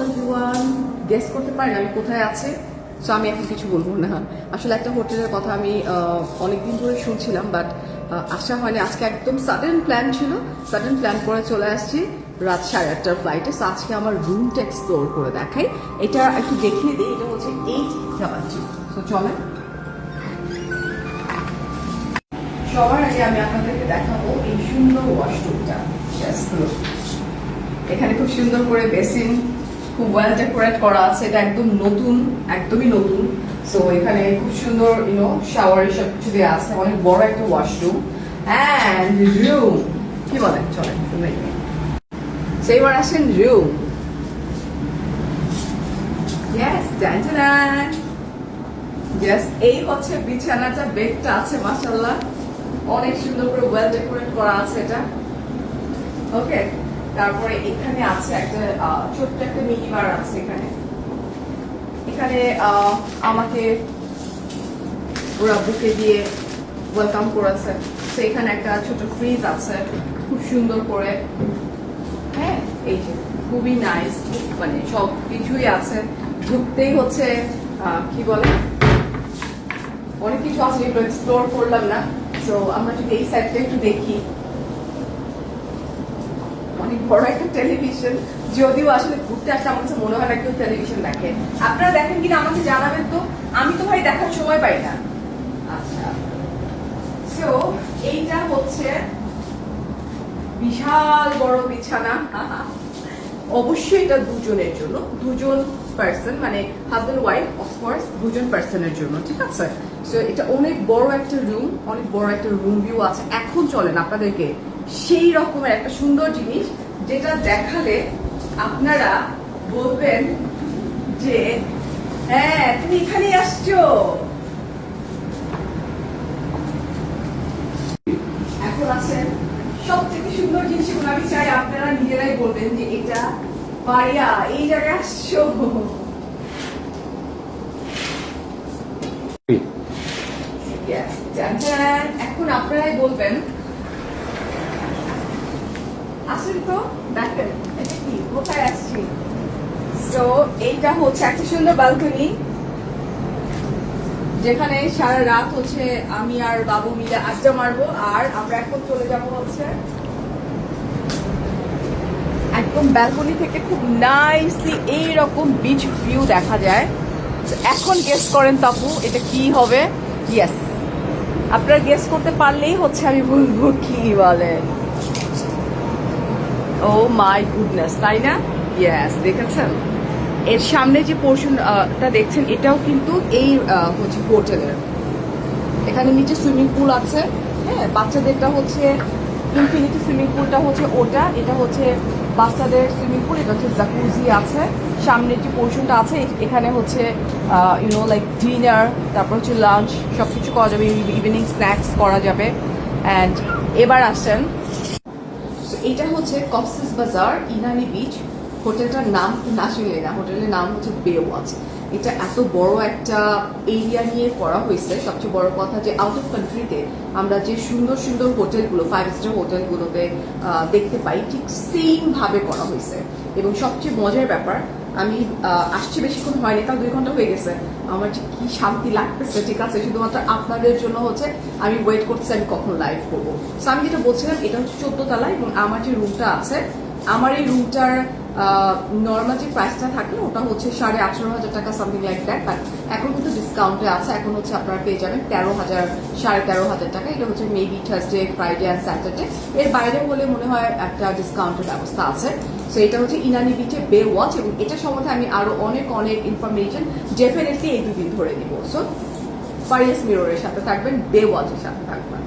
Hello guess করতে পারেন আমি কোথায় আছি সো আমি এখন কিছু বলব না। আসলে একটা হোটেলের কথা আমি অনেকদিন ধরে শুনছিলাম বাট আসা হয়নি। আজকে একদম সাডেন প্ল্যান ছিল। সাডেন প্ল্যান করে চলে আসছি রাত সাড়ে আটটার ফ্লাইটে সো আজকে আমার রুমটা এক্সপ্লোর করে দেখাই। এটা একটু দেখিয়ে দিই। এটা হচ্ছে এইট যাওয়াচ্ছি সো চলেন। সবার আগে আমি আপনাদেরকে দেখাবো এই সুন্দর ওয়াশরুমটা এখানে খুব সুন্দর করে বেসিন খুব ওয়েল ডেকোরেট করা আছে, এটা একদম নতুন, একদমই নতুন। সো এখানে খুব সুন্দর ইউনো শাওয়ার এসব কিছু দেওয়া আছে। অনেক বড় একটা ওয়াশরুম অ্যান্ড রুম কি বলেন? চলেন সো আসেন রুম এই হচ্ছে বিছানাটা বেডটা আছে মাশাল্লাহ অনেক সুন্দর করে ওয়েল ডেকোরেট করা আছে এটা। ওকে তারপরে এখানে আছে একটা ছোট্ট একটা মিনি বার আছে এখানে। এখানে আমাকে ওরা বুকে দিয়ে ওয়েলকাম করেছে। তো এখানে একটা ছোট ফ্রিজ আছে, খুব সুন্দর করে। হ্যাঁ এই যে, খুবই নাইস মানে সব কিছুই আছে। ঢুকতেই হচ্ছে কি বলে? অনেক কিছু আছে যেগুলো এক্সপ্লোর করলাম না। তো আমরা যদি এই সাইডটা একটু দেখি। অনেক বড় একটা টেলিভিশন যদিও আসলে ঘুরতে আসলে আমার মনে হয় না কেউ টেলিভিশন দেখে। আপনারা দেখেন কিনা আমাকে জানাবেন তো? আমি তো ভাই দেখার সময় পাই না। আচ্ছা। সো এইটা হচ্ছে বিশাল বড় বিছানা। অবশ্যই এটা দুজনের জন্য। দুজন পার্সন মানে হাজব্যান্ড ওয়াইফ অফকোর্স দুজন পার্সনের জন্য, ঠিক আছে? সো এটা অনেক বড় একটা রুম অনেক বড় একটা রুম ভিউ আছে। এখন চলেন আপনাদেরকে সেই রকমের একটা সুন্দর জিনিস যেটা দেখালে আপনারা বলবেন যে হ্যাঁ তুমি এখানে আসছো। এখন আছেন সবথেকে সুন্দর জিনিসগুলো আমি চাই, আপনারা নিজেরাই বলবেন যে এটা পারিয়া, এই জায়গায় আসছো. এখন আপনারাই বলবেন। আসেন তো কোথায় আসছি? এইটা হচ্ছে একটা সুন্দর বালকনি যেখানে সারা রাত হচ্ছে আমি আর বাবু মিলে আড্ডা মারবো, আর আমরা এখন চলে যাব হচ্ছে একদম ব্যালকনি থেকে খুব নাইসলি এইরকম বিচ ভিউ দেখা যায়। এখন গেস করেন তাপু, এটা কি হবে? ইয়েস আপনারা গেস করতে পারলেই হচ্ছে আমি বলব কি বলেন ও মাই গুডনেস তাই না? ইয়েস দেখেছেন? এর সামনে যে পোর্শনটা দেখছেন, এটাও কিন্তু এই হচ্ছে হোটেলের এখানে নিচে সুইমিং পুল আছে। হ্যাঁ বাচ্চাদেরটা হচ্ছে ইনফিনিটি সুইমিং পুলটা হচ্ছে ওটা, এটা হচ্ছে বাচ্চাদের সুইমিং পুল, এটা হচ্ছে জাকুজি আছে, সামনে যে পোর্শনটা আছে এখানে হচ্ছে ইউনো লাইক ডিনার তারপর হচ্ছে লাঞ্চ সব কিছু করা যাবে ইভিনিং স্ন্যাক্স করা যাবে অ্যান্ড এবার আসেন এটা হচ্ছে কক্সেস বাজার, ইনানি বিচ হোটেলটার নাম না শুনলে না, হোটেলের নাম হচ্ছে বে ওয়াচ এটা এত বড় একটা এরিয়া নিয়ে করা হয়েছে। সবচেয়ে বড় কথা যে আউট অফ কান্ট্রিতে আমরা যে সুন্দর সুন্দর হোটেলগুলো ফাইভ স্টার হোটেলগুলোতে দেখতে পাই, ঠিক সেম ভাবে করা হয়েছে। এবং সবচেয়ে মজার ব্যাপার, আমি আসছি বেশিক্ষণ হয়নি তাও দুই ঘণ্টা হয়ে গেছে। আমার যে কি শান্তি লাগতেছে, ঠিক আছে? শুধুমাত্র আপনাদের জন্য হচ্ছে আমি ওয়েট করছি আমি কখন লাইভ করব। সো আমি যেটা বলছিলাম, এটা হচ্ছে চোদ্দ তলা এবং আমার যে রুমটা আছে, আমার এই রুমটার নর্মাল যে প্রাইসটা থাকে ওটা হচ্ছে সাড়ে আঠারো হাজার টাকা সামথিং লাইক দ্যাট বাট এখন কিন্তু ডিসকাউন্টে আছে, এখন হচ্ছে আপনারা পেয়ে যাবেন তেরো হাজার, সাড়ে তেরো হাজার টাকা, এটা হচ্ছে maybe Thursday Friday and Saturday এর বাইরে হলে মনে হয় একটা ডিসকাউন্টের ব্যবস্থা আছে। সো এটা হচ্ছে ইনানি বিচে বে ওয়াচ এবং এটা সম্বন্ধে আমি আরও অনেক অনেক ইনফরমেশন ডেফিনেটলি এই দুদিন ধরে দিব সো ফারিয়াস মিররের সাথে থাকবেন বে ওয়াচের সাথে থাকবেন।